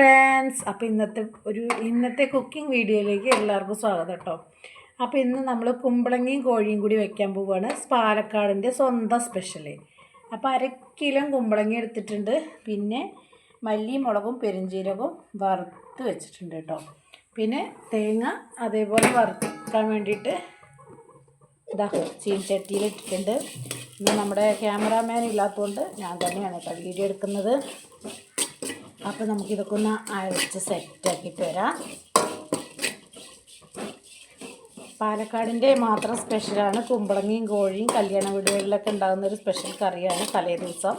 Friends അപ്പോൾ ഇന്നത്തെ ഒരു ഇന്നത്തെ കുക്കിംഗ് വീഡിയോയിലേക്ക് എല്ലാവർക്കും സ്വാഗതം കേട്ടോ. അപ്പോൾ ഇന്ന് നമ്മൾ കുമ്പളങ്ങയും കോഴിയും കൂടി വെക്കാൻ പോവുകയാണ് പാലക്കാടിന്റെ സ്വന്തം സ്പെഷ്യൽ അപ്പോൾ അര കിലോ കുമ്പളങ്ങ എടുത്തിട്ടുണ്ട്. പിന്നെ മല്ലിയും മുളകും പെരുംജീരകവും വറുത്ത് വെച്ചിട്ടുണ്ട് കേട്ടോ. പിന്നെ തേങ്ങ അതേപോലെ വറുക്കാൻ വേണ്ടിയിട്ട് ഇതാ ചീൻചട്ടിയിൽ ഇട്ടിട്ടുണ്ട്. ഇന്ന് നമ്മുടെ ക്യാമറാമാൻ ഇല്ലാത്തതുകൊണ്ട് ഞാൻ തന്നെയാണ് കേട്ടോ വീഡിയോ എടുക്കുന്നത്. അപ്പോൾ നമുക്കിതൊക്കെ ഒന്ന് അരച്ച് സെറ്റാക്കിയിട്ട് വരാം. പാലക്കാടിന്റെ മാത്രം സ്പെഷ്യലാണ് കുമ്പളങ്ങയും കോഴിയും കല്യാണ വീടുകളിലൊക്കെ ഉണ്ടാകുന്ന ഒരു സ്പെഷ്യൽ കറിയാണ് തലേ ദിവസം.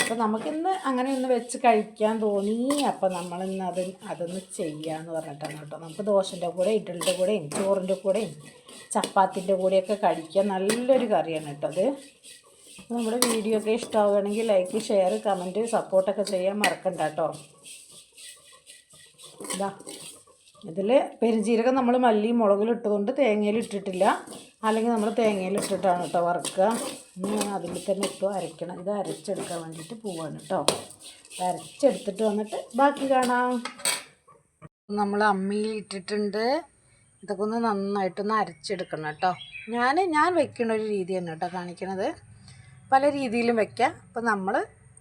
അപ്പോൾ നമുക്കിന്ന് അങ്ങനെ ഒന്ന് വെച്ച് കഴിക്കാൻ തോന്നി. അപ്പോൾ നമ്മളിന്ന് അത് അതൊന്ന് ചെയ്യാമെന്ന് പറഞ്ഞിട്ടാണ് കേട്ടോ. നമുക്ക് ദോശന്റെ കൂടെ ഇഡലിന്റെ കൂടെയും ചോറിന്റെ കൂടെയും ചപ്പാത്തിന്റെ കൂടെയൊക്കെ കഴിക്കാൻ നല്ലൊരു കറിയാണ് കേട്ടോ അത്. നമ്മുടെ വീഡിയോ ഒക്കെ ഇഷ്ടമാവുകയാണെങ്കിൽ ലൈക്ക് ഷെയർ കമന്റ് സപ്പോർട്ടൊക്കെ ചെയ്യാൻ മറക്കണ്ട കേട്ടോ. ഇതാ. ഇതിൽ പെരുംജീരകം നമ്മൾ മല്ലി മുളകിൽ ഇട്ടുകൊണ്ട് തേങ്ങയിൽ ഇട്ടിട്ടില്ല. അല്ലെങ്കിൽ നമ്മൾ തേങ്ങയിൽ ഇട്ടിട്ടാണ് കേട്ടോ വറുക്കുക. ഇനി അതിൽ തന്നെ ഇട്ടു അരയ്ക്കണം. ഇത് അരച്ചെടുക്കാൻ വേണ്ടിയിട്ട് പോവാണ് കേട്ടോ. അരച്ചെടുത്തിട്ട് വന്നിട്ട് ബാക്കി കാണാം. നമ്മൾ അമ്മിയിൽ ഇട്ടിട്ടുണ്ട്. ഇതൊക്കെ ഒന്ന് നന്നായിട്ടൊന്ന് അരച്ചെടുക്കണം കേട്ടോ. ഞാൻ ഞാൻ വെക്കുന്ന ഒരു രീതി തന്നെ കേട്ടോ കാണിക്കണത്. പല രീതിയിലും വെക്കാം. അപ്പോൾ നമ്മൾ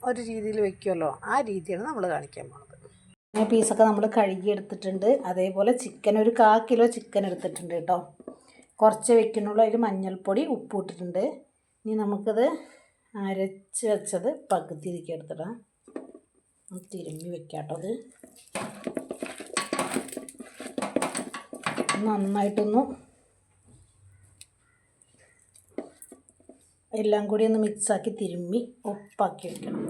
ഒരു രീതിയിൽ വെക്കുമല്ലോ ആ രീതിയാണ് നമ്മൾ കാണിക്കാൻ പോകുന്നത് അങ്ങനെ പീസൊക്കെ നമ്മൾ കഴുകി എടുത്തിട്ടുണ്ട്. അതേപോലെ ചിക്കൻ ഒരു കാ കിലോ ചിക്കൻ എടുത്തിട്ടുണ്ട് കേട്ടോ. കുറച്ച് വെക്കുന്നുള്ളൂ. അതിൽ മഞ്ഞൾപ്പൊടി ഉപ്പ് ഇട്ടിട്ടുണ്ട്. ഇനി നമുക്കത് അരച്ച് വെച്ചത് പകുതിയിലേക്ക് എടുത്തിടാം. തിരുമ്മി വെക്കാം കേട്ടോ അത്. നന്നായിട്ടൊന്ന് എല്ലാം കൂടി ഒന്ന് മിക്സാക്കി തിരുമ്മി ഉപ്പാക്കി വെക്കണം.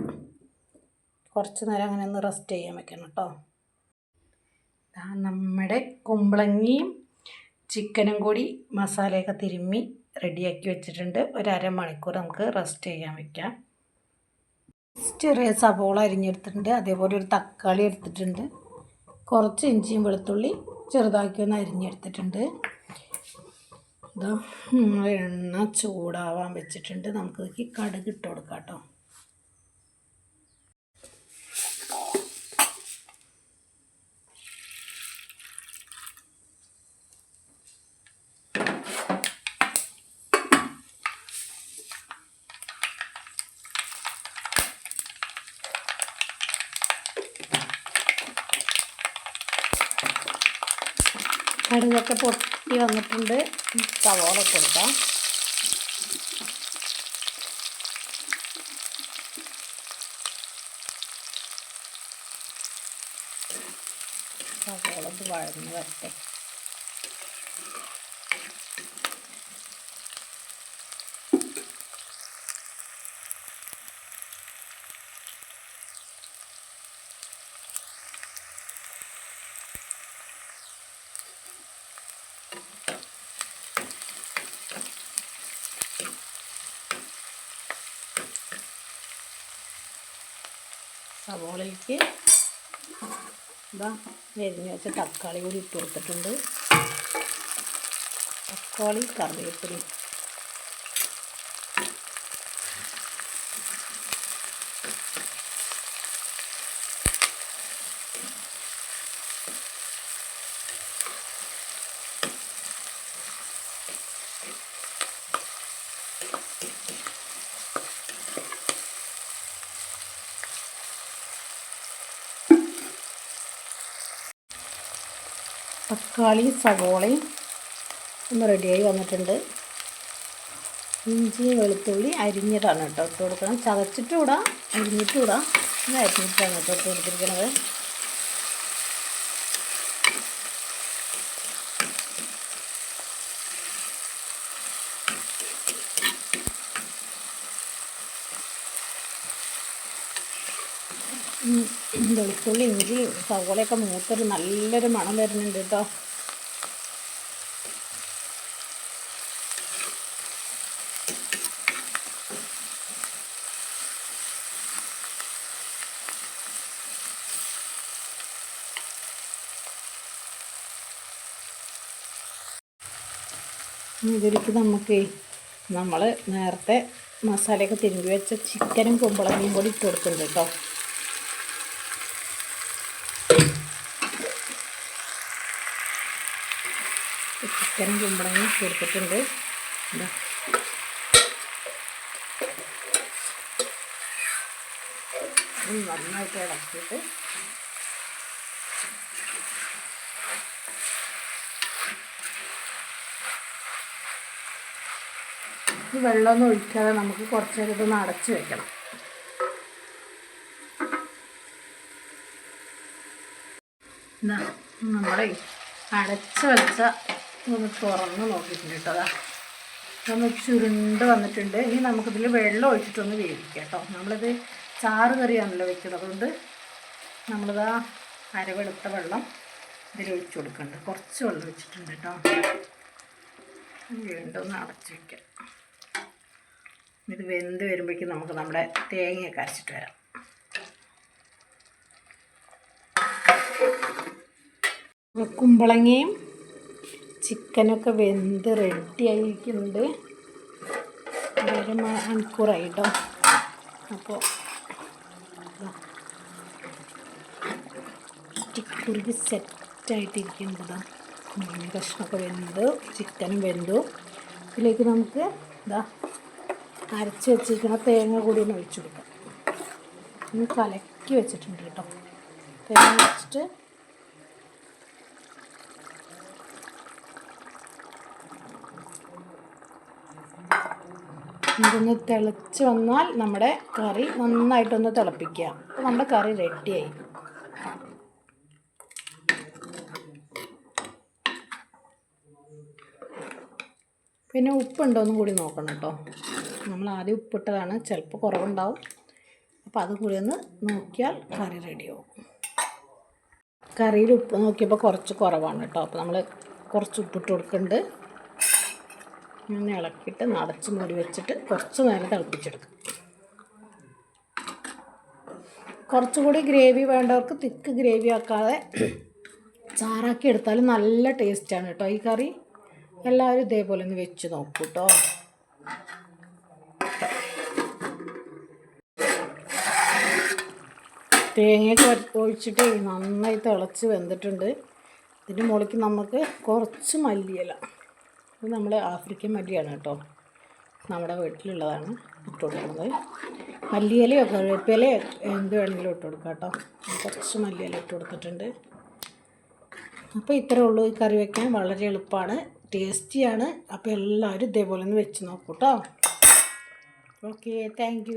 കുറച്ച് നേരം അങ്ങനെ ഒന്ന് റെസ്റ്റ് ചെയ്യാൻ വെക്കണം കേട്ടോ. നമ്മുടെ കുമ്പളങ്ങിയും ചിക്കനും കൂടി മസാലയൊക്കെ തിരുമ്മി റെഡിയാക്കി വെച്ചിട്ടുണ്ട്. ഒരു നമുക്ക് റെസ്റ്റ് ചെയ്യാൻ വെക്കാം. ചെറിയ സവോള അരിഞ്ഞെടുത്തിട്ടുണ്ട്. അതേപോലെ ഒരു തക്കാളി എടുത്തിട്ടുണ്ട്. കുറച്ച് ഇഞ്ചിയും വെളുത്തുള്ളി ചെറുതാക്കി ഒന്ന് അരിഞ്ഞെടുത്തിട്ടുണ്ട്. ഇതാ എണ്ണ ചൂടാവാൻ വെച്ചിട്ടുണ്ട്. നമുക്ക് കടുക് ഇട്ട് കൊടുക്കാം കേട്ടോ കടുകൊക്കെ പൊട്ടി വന്നിട്ടുണ്ട്. സവോള കൊടുക്കാം സവോള വഴന്ന് വരട്ടെ. സവോളയ്ക്ക് ഇതാ എരിഞ്ഞ് വെച്ച തക്കാളി കൂടി ഇട്ട് കൊടുത്തിട്ടുണ്ട്. തക്കാളി കറിവേപ്പില തക്കാളി സവോളയും ഒന്ന് റെഡിയായി വന്നിട്ടുണ്ട്. ഇഞ്ചി വെളുത്തുള്ളി അരിഞ്ഞിട്ടാണ് കേട്ടോ ഇട്ട് കൊടുക്കണം ചതച്ചിട്ടും ഇടാം അരിഞ്ഞിട്ടും ഇടാം ഇന്ന് അരിഞ്ഞിട്ടാണ് കേട്ടോ ഇട്ട് കൊടുത്തിരിക്കുന്നത്. വെളുത്തുള്ളി ഇഞ്ചി സവോളയൊക്കെ മൂത്തൊരു നല്ലൊരു മണം വരുന്നുണ്ട് കേട്ടോ ഇതിലേക്ക് നമുക്ക് നമ്മൾ നേരത്തെ മസാലയൊക്കെ തിരുമ്പി വെച്ച ചിക്കനും കുമ്പളങ്ങയും കൂടി ഇട്ട് കൊടുക്കുന്നുണ്ട് കേട്ടോ ചിക്കനും കുമ്പളങ്ങയും കൊടുത്തിട്ടുണ്ട് എന്താ നന്നായിട്ട് ഇളക്കിയിട്ട് വെള്ളമൊന്നും ഒഴിക്കാതെ നമുക്ക് കുറച്ച് നേരം ഇതൊന്ന് അടച്ചു വെക്കണം. നമ്മളെ അടച്ചു വെച്ച ഒന്ന് തുറന്ന് നോക്കിയിട്ടുണ്ട് കേട്ടോ ഒന്ന് ചുരുണ്ട് വന്നിട്ടുണ്ട്. ഇനി നമുക്കിതിൽ വെള്ളം ഒഴിച്ചിട്ടൊന്ന് വേവിക്കാം കേട്ടോ. നമ്മളിത് ചാറ് കറിയാണല്ലോ വെക്കുന്നത് അതുകൊണ്ട് നമ്മളിതാ അരവെളുത്ത വെള്ളം ഇതിൽ ഒഴിച്ചു കൊടുക്കുന്നുണ്ട് കുറച്ച് വെള്ളം ഒഴിച്ചിട്ടുണ്ട് കേട്ടോ. വീണ്ടും ഒന്ന് അടച്ചു വയ്ക്കാം ഇത് വെന്ത് വരുമ്പോഴേക്കും നമുക്ക് നമ്മുടെ തേങ്ങയൊക്കെ അരച്ചിട്ട് വരാം. കുമ്പളങ്ങയും ചിക്കനൊക്കെ വെന്ത് റെഡി ആയിരിക്കുന്നുണ്ട് ഒരു മണിക്കൂറായി കേട്ടോ അപ്പോൾ കുറുകി സെറ്റായിട്ടിരിക്കുന്നതാ കഷ്ണമൊക്കെ വെന്ത് ചിക്കനും വെന്തു. ഇതിലേക്ക് നമുക്ക് ഇതാ അരച്ച് വെച്ചിരിക്കുന്ന തേങ്ങ കൂടി ഒന്ന് ഒഴിച്ചു കൊടുക്കാം. ഒന്ന് കലക്കി വെച്ചിട്ടുണ്ട് കേട്ടോ. തേങ്ങ വെച്ചിട്ട് ഇതൊന്ന് തിളച്ച് വന്നാൽ നമ്മുടെ കറി നന്നായിട്ടൊന്ന് തിളപ്പിക്കുക. അപ്പോൾ നമ്മുടെ കറി റെഡിയായി. പിന്നെ ഉപ്പുണ്ടോ എന്നും കൂടി നോക്കണം കേട്ടോ. നമ്മൾ ആദ്യം ഉപ്പിട്ടതാണ്. ചിലപ്പോൾ കുറവുണ്ടാവും. അപ്പോൾ അത് കൂടി ഒന്ന് നോക്കിയാൽ കറി റെഡിയാവും. കറിയിൽ ഉപ്പ് നോക്കിയപ്പോൾ കുറച്ച് കുറവാണ് കേട്ടോ. അപ്പോൾ നമ്മൾ കുറച്ച് ഉപ്പിട്ട് കൊടുക്കുന്നുണ്ട്. ഇങ്ങനെ ഇളക്കിയിട്ട് നടച്ച് മൂടി വെച്ചിട്ട് കുറച്ച് നേരം തിളപ്പിച്ചെടുക്കും. കുറച്ചുകൂടി ഗ്രേവി വേണ്ടവർക്ക് തിക്ക് ഗ്രേവി ആക്കാതെ ചാറാക്കി എടുത്താൽ നല്ല ടേസ്റ്റാണ് കേട്ടോ. ഈ കറി എല്ലാവരും ഇതേപോലെ ഒന്ന് വെച്ച് നോക്കൂ കേട്ടോ. തേങ്ങയൊക്കെ ഒഴിച്ചിട്ട് നന്നായി തിളച്ച് വെന്തിട്ടുണ്ട്. ഇതിന്റെ മുകളിലേക്ക് നമുക്ക് കുറച്ച് മല്ലിയില ഇത് നമ്മൾ ആഫ്രിക്കൻ മല്ലിയാണ് കേട്ടോ. നമ്മുടെ വീട്ടിലുള്ളതാണ് ഇട്ട് കൊടുക്കുന്നത്. മല്ലിയിലയോ കറിവേപ്പിലയോ എന്ത് വേണമെങ്കിലും ഇട്ട് കൊടുക്കാം കേട്ടോ. കുറച്ച് മല്ലിയില ഇട്ട് കൊടുത്തിട്ടുണ്ട്. അപ്പോൾ ഇത്രയേ ഉള്ളൂ ഈ കറി വെക്കാൻ. വളരെ എളുപ്പമാണ്. ടേസ്റ്റിയാണ്. അപ്പോൾ എല്ലാവരും ഇതേപോലെ ഒന്ന് വെച്ച് നോക്കൂ കേട്ടോ. Okay thank